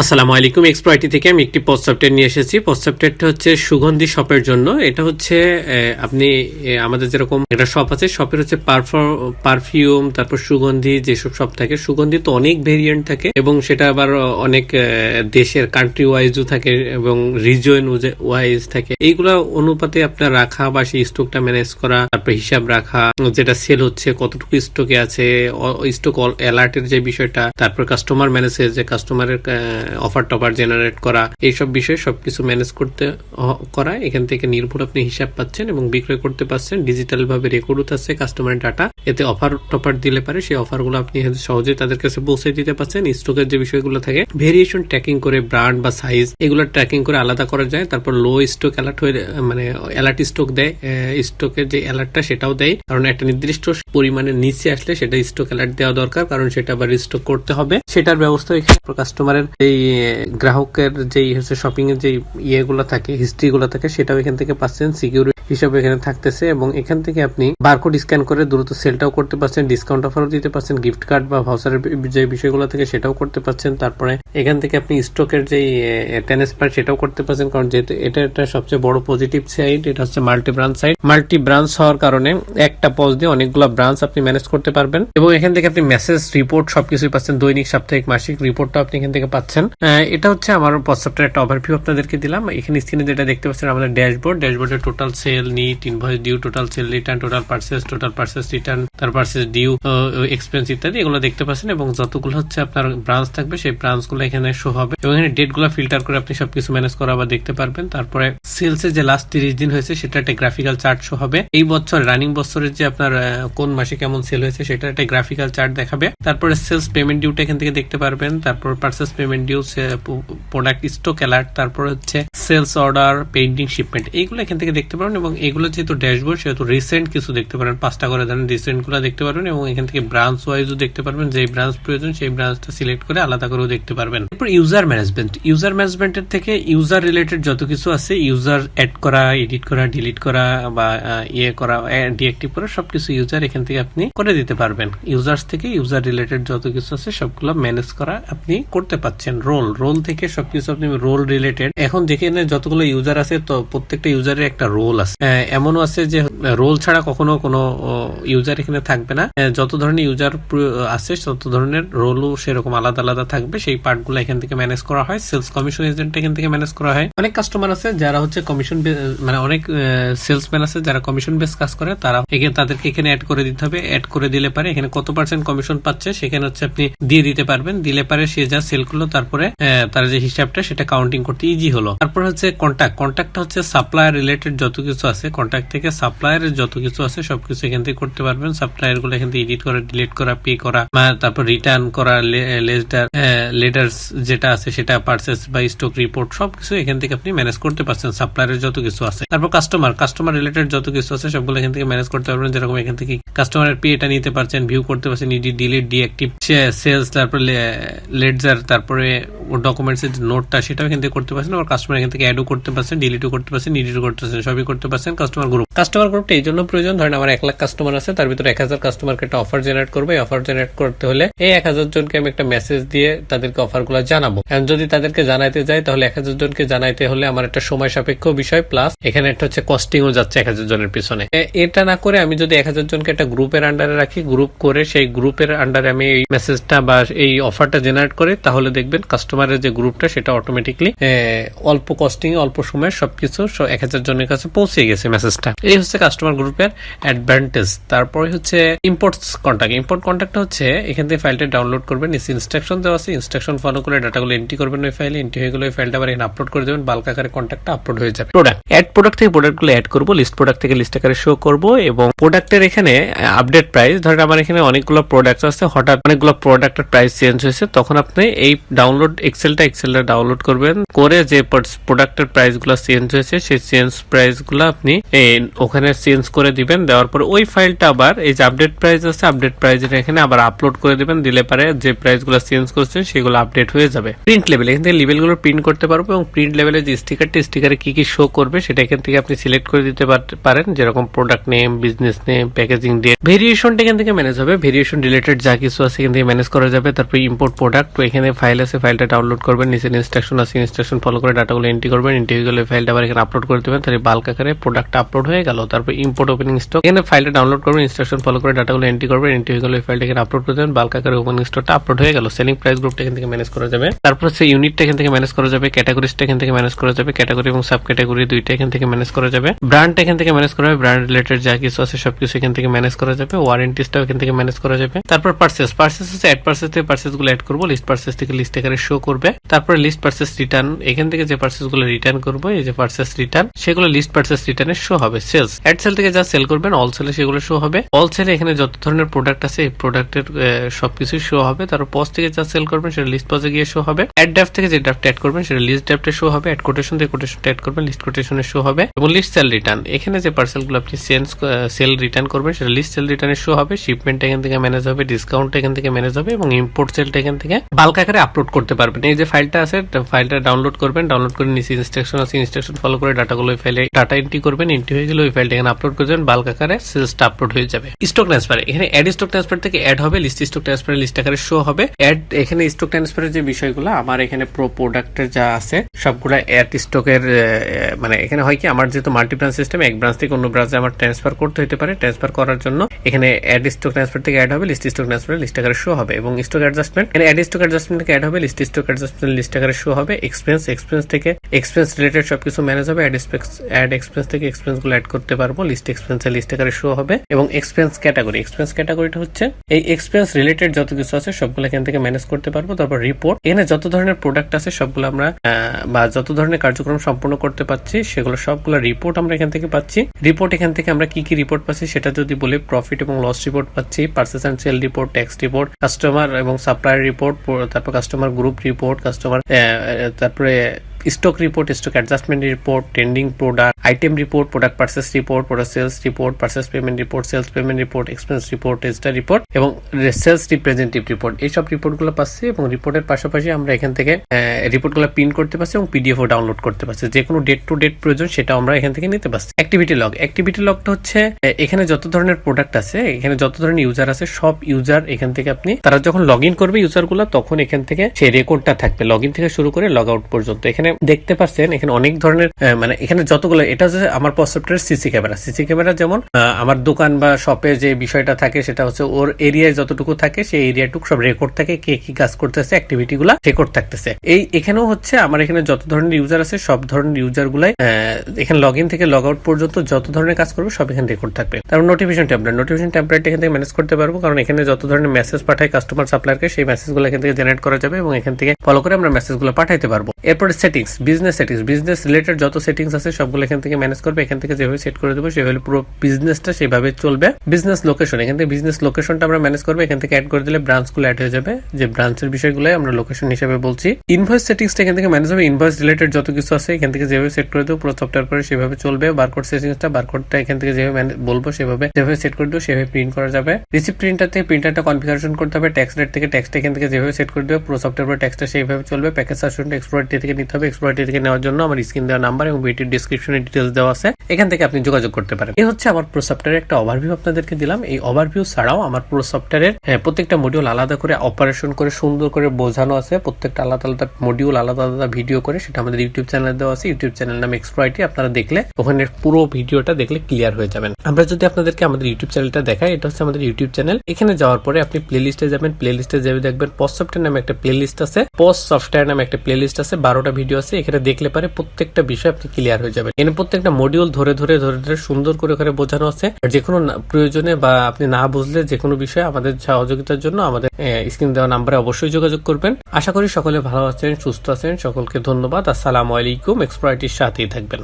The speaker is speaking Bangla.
আসসালামু আলাইকুম। এক্সপ্রয়টি থেকে আমি একটি পোস্ট নিয়ে এসেছি। পোস্ট হচ্ছে সুগন্ধি শপের জন্য। এটা হচ্ছে আপনি আমাদের যেরকম একটা শপ আছে শপের হচ্ছে পারফিউম তারপর সুগন্ধি যেসব শপ থাকে। সুগন্ধি তো অনেক ভেরিয়েন্ট থাকে এবং সেটা আবার অনেক দেশের কান্ট্রি ওয়াইজও থাকে এবং রিজন ওয়াইজ থাকে। এইগুলা অনুপাতে আপনার রাখা বা সেই স্টকটা ম্যানেজ করা, তারপর হিসাব রাখা, যেটা সেল হচ্ছে, কতটুকু স্টকে আছে স্টক অ্যালার্টের যে বিষয়টা, তারপর কাস্টমার ম্যানেজের যে কাস্টমারের অফার টপার জেনারেট করা, এইসব বিষয়ে সবকিছু ম্যানেজ করতে করা। এখান থেকে নির্ভুল আপনি হিসাব পাচ্ছেন এবং বিক্রয় করতে পারছেন ডিজিটাল ভাবে রেকর্ড আছে কাস্টমার ডাটা এতে অফার টপার দিলে পারে, সেই অফারগুলো আপনি সহজে তাদের কাছে পৌঁছে দিতে পারছেন স্টকের যে বিষয়গুলো থাকে ভেরিয়েশন ট্র্যাকিং করে ব্র্যান্ড বা সাইজ এগুলো ট্র্যাকিং করে আলাদা করা যায়। তারপর লো স্টক অ্যালার্ট হয়ে মানে অ্যালার্ট স্টক দেয়। স্টকের যে অ্যালার্টটা সেটাও দেয়। কারণ একটা নির্দিষ্ট পরিমাণের নিচে আসলে সেটা স্টক অ্যালার্ট দেওয়া দরকার। কারণ সেটা আবার স্টক করতে হবে। সেটার ব্যবস্থা এখানে কাস্টমারের এই গ্রাহকের যেই হচ্ছে শপিং এর যে ইয়েগুলো থাকে হিস্ট্রি গুলো থাকে, সেটাও এখান থেকে পাচ্ছেন সিকিউরিটি হিসাবে এখানে থাকতেছে এবং এখান থেকে আপনি বারকোড স্ক্যান করে দ্রুত সেলটাও করতে পারছেন ডিসকাউন্ট অফারও দিতে পারছেন গিফট কার্ড বা ভাউচারের যে বিষয়গুলো থেকে সেটাও করতে পারছেন তারপরে এখান থেকে আপনি স্টকের যে ট্রান্সফার সেটাও করতে পারছেন কারণ যেহেতু এটা একটা সবচেয়ে বড় পজিটিভ সাইড এটা হচ্ছে multi branch side multi branch হওয়ার কারণে একটা পজ দিয়ে অনেকগুলো ব্রাঞ্চ আপনি ম্যানেজ করতে পারবেন। এবং এখান থেকে আপনি মেসেজ রিপোর্ট সবকিছুই পাচ্ছেন, দৈনিক, সাপ্তাহিক, মাসিক রিপোর্টটা আপনি এখান থেকে পাচ্ছেন। এটা হচ্ছে আমার হোয়াটসঅ্যাপটার একটা ওভারভিউ আপনাদেরকে দিলাম। এখানে স্ক্রিনে যেটা দেখতে পাচ্ছেন, আমাদের ড্যাশবোর্ড ড্যাশবোর্ডে total sale net invoice due total sale return total purchase total purchase return তার পার্সেস ডিউ এক্সপেন্স ইত্যাদি এগুলো দেখতে পাচ্ছেন এবং যতগুলো হচ্ছে আপনার ব্রাঞ্চ থাকবে, সেই ব্রাঞ্চগুলো এখানে শো হবে এবং এখানে ডেটগুলো ফিল্টার করে আপনি সবকিছু ম্যানেজ করা আবার দেখতে পারবেন। তারপরে সেলস যে লাস্ট তিরিশ দিন হয়েছে, সেটা একটা গ্রাফিক্যাল চার্ট শো হবে। এই বছর রানিং বছরের যে আপনার কোন মাসে কেমন সেল হয়েছে, সেটা একটা গ্রাফিক্যাল চার্ট দেখাবে। তারপরে সেলস পেমেন্ট ডিউটা এখান থেকে দেখতে পারবেন। তারপর purchase payment due product stock alert তারপর হচ্ছে সেলস অর্ডার পেন্টিং শিপমেন্ট এইগুলো এখান থেকে দেখতে পারেন এবং এগুলো যেহেতু ড্যাশবোর্ড সেহেতু রিসেন্ট কিছু দেখতে পারেন। পাঁচটা করে ধরেন রিসেন্টগুলো দেখতে পারবেন এবং এখান থেকে ব্রাঞ্চ ওয়াইজও দেখতে পারবেন। যে ব্রাঞ্চ প্রয়োজন, সেই ব্রাঞ্চটা সিলেক্ট করে আলাদা করেও দেখতে পারবেন। এরপর ইউজার ম্যানেজমেন্ট ইউজার ম্যানেজমেন্টের থেকে ইউজার রিলেটেড যত কিছু আছে ইউজার অ্যাড করা এডিট করা ডিলিট করা বা ইয়ে করা ডিঅ্যাক্টিভ করা, সবকিছু ইউজার এখান থেকে আপনি করে দিতে পারবেন। ইউজার্স থেকে ইউজার রিলেটেড যত কিছু আছে, সবগুলো ম্যানেজ করা আপনি করতে পাচ্ছেন। রোল রোল থেকে সবকিছু আপনি রোল রিলেটেড। এখন যেখানে যতগুলো ইউজার আছে, তো প্রত্যেকটা ইউজারের একটা রোল আছে। এমনও আছে যে রোল ছাড়া কখনো কোনো ইউজার এখানে থাকবে না। যত ধরনের ইউজার আছে, তত ধরনের রোলও সেরকম আলাদা আলাদা থাকবে। সেই পার্টগুলো এখান থেকে ম্যানেজ করা হয়। সেলস কমিশন এজেন্ট এখান থেকে ম্যানেজ করা হয়। অনেক কাস্টমার আছে যারা হচ্ছে কমিশন মানে অনেক সেলসম্যান আছে যারা কমিশন বেস কাজ করে। তারা এখানে, তাদেরকে এখানে অ্যাড করে দিতে হবে। অ্যাড করে দিলে পারে এখানে কত পার্সেন্ট কমিশন পাচ্ছে, সেখানে হচ্ছে আপনি দিয়ে দিতে পারবেন। দিলে পারে সে যা সেল করল, তারপরে আহ, তার যে হিসাবটা সেটা কাউন্টিং করতে ইজি হলো। তারপর হচ্ছে কন্ট্যাক্ট কন্ট্যাক্টটা হচ্ছে সাপ্লায়ার রিলেটেড যত কিছু আছে কন্ট্যাক্ট থেকে সাপ্লায়ারের যত কিছু আছে সবকিছু এখান থেকে করতে পারবেন। সাপ্লায়ারগুলো এখান থেকে এডিট করা ডিলিট করা পে করা তারপর রিটার্ন করা লেটার লেটার্স যেটা আছে সেটা পার্সেস বা স্টক রিপোর্ট সবকিছু এখান থেকে আপনি ম্যানেজ করতে পারছেন সাপ্লায়ারের যত কিছু আছে। তারপর কাস্টমার কাস্টমার রিলেটেড যত কিছু আছে সবগুলো এখান থেকে ম্যানেজ করতে পারবেন। যেরকম এখান থেকে কাস্টমারের পে এটা নিতে পারছেন ভিউ করতে পারছেন ইডি ডিলিট ডিঅ্যাক্টিভ সেলস তারপর লেডজার তারপরে ডকুমেন্টস এর নোটটা সেটাও এখান থেকে করতে পারছেন, আবার কাস্টমার এখান থেকে অ্যাডও করতে পারছেন ডিলিটও করতে পারছেন এডিটও করতে পারছেন, সবই করতে পারছেন কাস্টমার গ্রুপ কাস্টমার গ্রুপটা এই জন্য প্রয়োজন, ধরেন আমার এক লাখ কাস্টমার আছে, তার ভিতরে এক হাজার কাস্টমারকে একটা অফার জেনারেট করবে অফার জেনারেট করতে হলে এই এক হাজার জনকে আমি একটা মেসেজ দিয়ে তাদেরকে অফারগুলো জানাব। এখন যদি তাদেরকে জানাইতে যাই, তাহলে এক হাজার জনকে জানাইতে হলে আমার একটা সময় সাপেক্ষ বিষয় প্লাস এখানে একটা হচ্ছে কস্টিংও যাচ্ছে এক হাজার জনের পিছনে। এটা না করে আমি যদি এক হাজার জনকে একটা গ্রুপের আন্ডারে রাখি গ্রুপ করে সেই গ্রুপের আন্ডারে আমি এই মেসেজটা বা এই অফারটা জেনারেট করি, তাহলে দেখবেন কাস্টমারের যে গ্রুপটা সেটা অটোমেটিকলি অল্প কস্টিং অল্প সময়ে সবকিছু এক হাজার জনের কাছে পৌঁছে গেছে মেসেজটা এই হচ্ছে কাস্টমার গ্রুপের অ্যাডভান্টেজ তারপরে হচ্ছে ইম্পোর্ট কন্ট্যাক্ট ইম্পোর্ট কন্ট্যাক্ট হচ্ছে, এখান থেকে ফাইলটা ডাউনলোড করবেন ইনস্ট্রাকশন দেওয়া আছে। ইনস্ট্রাকশন ফলো করে ডাটাগুলো এন্ট্রি করবেন ওই ফাইলে এন্ট্রি হয়ে গেলে ওই ফাইলটা আবার এখানে আপলোড করে দেবেন। বাল্ক আকারে কন্ট্যাক্টটা আপলোড হয়ে যাবে। প্রোডাক্ট অ্যাড প্রোডাক্ট থেকে প্রোডাক্টগুলো অ্যাড করব। লিস্ট প্রোডাক্ট থেকে লিস্ট আকারে শো করব এবং প্রোডাক্টের এখানে আপডেট প্রাইস ধরেন আমার এখানে অনেকগুলো প্রোডাক্ট আছে। হঠাৎ অনেকগুলো প্রোডাক্টের প্রাইস চেঞ্জ হয়েছে। তখন আপনি এই ডাউনলোড এক্সেলটা এক্সেলটা ডাউনলোড করবেন। করে যে প্রোডাক্টের প্রাইসগুলো চেঞ্জ হয়েছে, সেই চেঞ্জ প্রাইসগুলো আপনি ওখানে চেঞ্জ করে দিবেন। দেওয়ার পর ওই ফাইলটা আবার, এই যে আপডেট প্রাইস আছে আপডেট প্রাইস এখানে আবার আপলোড করে দিবেন। দিলে পারে যে প্রাইসগুলো চেঞ্জ করছেন সেগুলো আপডেট হয়ে যাবে। প্রিন্ট লেভেল এখান থেকে লেভেলগুলো প্রিন্ট করতে পারব এবং প্রিন্ট লেভেলে যে স্টিকারটি স্টিকারে কি কি শো করবে, সেটা এখান থেকে আপনি সিলেক্ট করে দিতে পার- পারেন। যেরকম product name business name packaging date ভেরিয়েশনটা এখান থেকে ম্যানেজ হবে। ভেরিয়েশন রিলেটেড যা কিছু আছে এখান থেকে ম্যানেজ করা যাবে। তারপর ইম্পোর্ট প্রোডাক্ট তো এখানে ফাইল আছে ফাইল ফাইলটা ডাউনলোড করবেন নিচে ইনস্ট্রাকশন আছে ইনস্ট্রাকশন ফলো করে ডাটাগুলো এন্ট্রি করবেন এন্ট্রি গেলে ফাইলটা আবার এখানে আপলোড করে দেবেন, তাহলে বাল্ক আকারে প্রোডাক্ট আপলোড হয়ে গেল। তারপর ইম্পোর্ট ওপেনিং স্টক এখানে ফাইলটা ডাউনলোড করবেন ইনস্ট্রাকশন ফলো করে ডাটাগুলো এন্ট্রি করবেন এন্ট্রি হয়ে গেলে ফাইলটা এখানে আপলোড করে দেবেন বাল্ক আকারে ওপেনিং স্টকটা আপলোড হয়ে গেল। সেলিং প্রাইস গ্রুপটা এখান থেকে ম্যানেজ করা যাবে। তারপর হচ্ছে ইউনিটটা এখান থেকে ম্যানেজ করা যাবে ক্যাটাগরিজটা এখান থেকে ম্যানেজ করা যাবে ক্যাটাগরি এবং সাব ক্যাটাগরি দুইটা এখান থেকে ম্যানেজ করা যাবে। ব্র্যান্ডটা এখান থেকে ম্যানেজ করা যাবে ব্র্যান্ড রিলেটেড যা কিছু আছে সবকিছু এখান থেকে ম্যানেজ করা যাবে ওয়ারেন্টিসটাও এখান থেকে ম্যানেজ করা যাবে। তারপর পার্সেস পার্সেস হচ্ছে অ্যাড পার্সেস থেকে পার্সেসগুলো অ্যাড করব লিস্ট পার্সেস থেকে লিস্ট আকারে শো করবে। তারপর লিস্ট পার্সেস রিটার্ন এখান থেকে যে পার্সেসগুলো রিটার্ন করব, এই যে পার্সেস রিটার্ন সেগুলো লিস্ট পার্সেস রিটার্নে শো হবে। সেলস অ্যাড সেল থেকে যা সেল করবেন অল সেলে সেগুলো শো হবে। অল সেলে এখানে যত ধরনের প্রোডাক্ট আছে, এই প্রোডাক্টের সবকিছু শো হবে। তারপর পজ থেকে যা সেল করবেন, সেটা লিস্ট পজে গিয়ে শো হবে। অ্যাড ড্রাফট থেকে যে ড্রাফট অ্যাড করবেন, সেটা লিস্ট ড্রাফটে শো হবে। অ্যাড কোটেশন থেকে কোটেশনটা অ্যাড করবেন লিস্ট কোটেশনে শো হবে। এবং লিস্ট সেল রিটার্ন এখানে যে পার্সেলগুলো আপনি সেন্স সেল রিটার্ন করবেন, সেটা লিস্ট সেল রিটার্নে শো হবে। শিপমেন্ট এখান থেকে ম্যানেজ হবে ডিসকাউন্ট এখান থেকে ম্যানেজ হবে এবং ইম্পোর্ট সেলটা এখান থেকে বাল্ক আকারে আপলোড করতে পারবেন। এই যে ফাইলটা আছে ফাইলটা ডাউনলোড করবেন ডাউনলোড করে নিচে ইনস্ট্রাকশন আছে ইনস্ট্রাকশন ফলো করে ডাটাগুলো ফাইলে ডাটা এন্ট্রি করবেন এন্ট্রি হয়ে গেলে ওই ফাইলটা এখানে আপলোড করে দেবেন বাল্ক আকারে সেলসটা আপলোড হয়ে যাবে। স্টক ট্রান্সফার এখানে অ্যাড স্টক ট্রান্সফার থেকে অ্যাড হবে লিস্ট স্টক ট্রান্সফার লিস্ট আকারে শো হবে। অ্যাড এখানে স্টক ট্রান্সফারের যে বিষয়গুলো, আমার এখানে প্রো প্রোডাক্টের যা আছে, সবগুলো অ্যাড স্টকের মানে এখানে হয় কি, আমার যেহেতু মাল্টি ব্রাঞ্চ সিস্টেম এক ব্রাঞ্চ থেকে অন্য ব্রাঞ্চে আমার ট্রান্সফার করতে হতে পারে। ট্রান্সফার করার জন্য এখানে অ্যাড স্টক ট্রান্সফার থেকে অ্যাড হবে লিস্ট স্টক ট্রান্সফার লিস্ট আকারে শো হবে এবং স্টক অ্যাডজাস্টমেন্ট এখানে অ্যাড স্টক অ্যাডজাস্টমেন্ট থেকে অ্যাড হবে লিস্ট অ্যাডজাস্টমেন্ট লিস্ট আকারে শো হবে। এক্সপেন্স এক্সপেন্স থেকে এক্সপেন্স রিলেটেড সবকিছু ম্যানেজ হবে। অ্যাড অ্যাড এক্সপেন্স থেকে এক্সপেন্সগুলো অ্যাড করতে পারব। লিস্ট এক্সপেন্স লিস্ট আকারে শো হবে। এবং এক্সপেন্স ক্যাটাগরি এক্সপেন্স ক্যাটাগরিটা হচ্ছে এই এক্সপেন্স রিলেটেড যত কিছু আছে সবগুলো এখান থেকে ম্যানেজ করতে পারব। তারপর রিপোর্ট এখানে যত ধরনের প্রোডাক্ট আছে সবগুলো আমরা বা যত ধরনের কার্যক্রম সম্পূর্ণ করতে পারছি, সেগুলো সবগুলো রিপোর্ট আমরা এখান থেকে পাচ্ছি। রিপোর্ট এখান থেকে আমরা কি কি রিপোর্ট পাচ্ছি সেটা যদি বলি প্রফিট এবং লস রিপোর্ট পাচ্ছি purchase and sale report tax report customer এবং সাপ্লায়ার রিপোর্ট তারপর কাস্টমার গ্রুপ রিপোর্ট কাস্টমার তারপরে stock report stock adjustment report trending product item report product purchase report product sales report purchase payment report sales payment report expense report register report এবং সেলস রিপ্রেজেন্টেটিভ রিপোর্ট এইসব রিপোর্টগুলো পাচ্ছি এবং রিপোর্টের পাশাপাশি আমরা এখান থেকে রিপোর্টগুলো প্রিন্ট করতে পারছি এবং পিডিএফও ডাউনলোড করতে পারছি। যে কোনো ডেট টু ডেট প্রয়োজন সেটা আমরা এখান থেকে নিতে পারছি। অ্যাক্টিভিটি লগ অ্যাক্টিভিটি লগটা হচ্ছে এখানে যত ধরনের প্রোডাক্ট আছে, এখানে যত ধরনের ইউজার আছে, সব ইউজার এখান থেকে আপনি, তারা যখন লগ ইন করবে ইউজারগুলো তখন এখান থেকে সেই রেকর্ডটা থাকবে লগ ইন থেকে শুরু করে লগ আউট পর্যন্ত। এখানে দেখতে পাচ্ছেন, এখানে অনেক ধরনের মানে এখানে যতগুলো, এটা হচ্ছে আমার software CC camera. CC camera যেমন আমার দোকান বা শপে যে বিষয়টা থাকে সেটা হচ্ছে ওর এরিয়ায় যতটুকু থাকে, সেই এরিয়াটুকু সব রেকর্ড থাকে, কে কি কাজ করতেছে অ্যাক্টিভিটি গুলা রেকর্ড থাকতেছে। এই এখানেও হচ্ছে, আমার এখানে যত ধরনের ইউজার আছে, সব ধরনের ইউজার গুলাই এখানে লগ ইন থেকে লগ আউট পর্যন্ত যত ধরনের কাজ করবে, সব এখানে রেকর্ড থাকবে। তারপর নোটিফিকেশন ট্যাবলেট নোটিফিকেশন ট্যাবলেট এখান থেকে ম্যানেজ করতে পারব, কারণ এখানে যত ধরনের মেসেজ পাঠায় কাস্টমার সাপ্লায়ারকে সেই মেসেজগুলো এখান থেকে জেনারেট করা যাবে এবং এখান থেকে ফলো করে আমরা মেসেজগুলো পাঠাইতে পারব। এরপরে settings business settings business related যত সেটিংস আছে সবগুলো এখান থেকে ম্যানেজ করবে, এখান থেকে যেভাবে সেট করে দেবো, সেভাবে পুরো বিজনেসটা সেভাবে চলবে। বিজনেস লোকেশন এখান থেকে বিজনেস লোকেশনটা আমরা ম্যানেজ করব, এখান থেকে অ্যাড করে দিলে ব্রাঞ্চগুলো অ্যাড হয়ে যাবে। যে ব্রাঞ্চের বিষয়গুলো আমরা লোকেশন হিসেবে বলছি। ইনভয়েস সেটিংসটা এখান থেকে ম্যানেজ হবে ইনভয়েস রিলেটেড যত কিছু আছে, এখান থেকে যেভাবে সেট করে দেবো, পুরো সফটওয়্যার করে সেভাবে চলবে। বারকোড সেটিংসটা বারকোডটা এখান থেকে যেভাবে বলব, সেভাবে যেভাবে সেট করে দেবো, সেভাবে প্রিন্ট করা যাবে। রিসিপ্ট প্রিন্টার থেকে প্রিন্টারটা কনফিগারেশন করতে হবে ট্যাক্স রেট থেকে ট্যাক্সটা এখান থেকে যেভাবে সেট করে দেবে, পুরো সফটওয়্যার ট্যাক্সটা সেইভাবে চলবে। প্যাকেজ সার্চনটা এক্সপ্লোরিটি থেকে নিতে হবে এক্সপ্লোরিটি থেকে নেওয়ার জন্য আমার স্ক্রিন দেওয়া নাম্বার এবং ভিডিও ডিসক্রিপশনে ডিটেলস দেওয়া আছে। এখান থেকে আপনি যোগাযোগ করতে পারেন। এই হচ্ছে আমার প্রো সফটওয়্যারের একটা ওভারভিউ আপনাদেরকে দিলাম। এই ওভারভিউ ছাড়াও আমার প্রো সফটওয়্যারের প্রত্যেকটা মডিউল আলাদা করে অপারেশন করে, সুন্দর করে বোঝানো আছে। প্রত্যেকটা আলাদা আলাদা মডিউল আলাদা আলাদা ভিডিও করে, সেটা আমাদের ইউটিউব চ্যানেলে দেওয়া আছে। ইউটিউব চ্যানেল নাম এক্সপ্লয়টি আপনারা দেখলে ওখানে পুরো ভিডিওটা দেখলে ক্লিয়ার হয়ে যাবেন। আমরা যদি আপনাদেরকে আমাদের ইউটিউব চ্যানেলটা দেখাই, এটা হচ্ছে আমাদের ইউটিউব চ্যানেল এখানে যাওয়ার পরে আপনি প্লে লিস্টে যাবেন। প্লে লিস্টে যাবে দেখবেন পোস্ট সফটওয়্যার নামে একটা প্লে লিস্ট আছে। পোস্ট সফটওয়্যার নামে একটা প্লে লিস্ট আছে। বারোটা ভিডিও আছে, এখানে দেখলে পারে প্রত্যেকটা বিষয় আপনি ক্লিয়ার হয়ে যাবে এখানে প্রত্যেকটা মডিউল ধরে ধরে ধরে ধরে সুন্দর করে করে বোঝানো আছে। যে কোনো প্রয়োজনে বা আপনি না বুঝলে যে কোনো বিষয়ে আমাদের সহযোগিতার জন্য আমাদের স্ক্রিন দেওয়া নাম্বারে অবশ্যই যোগাযোগ করবেন। আশা করি সকলে ভালো আছেন, সুস্থ আছেন। সকলকে ধন্যবাদ। আসসালামু আলাইকুম। এক্সপ্রাইটির সাথেই থাকবেন।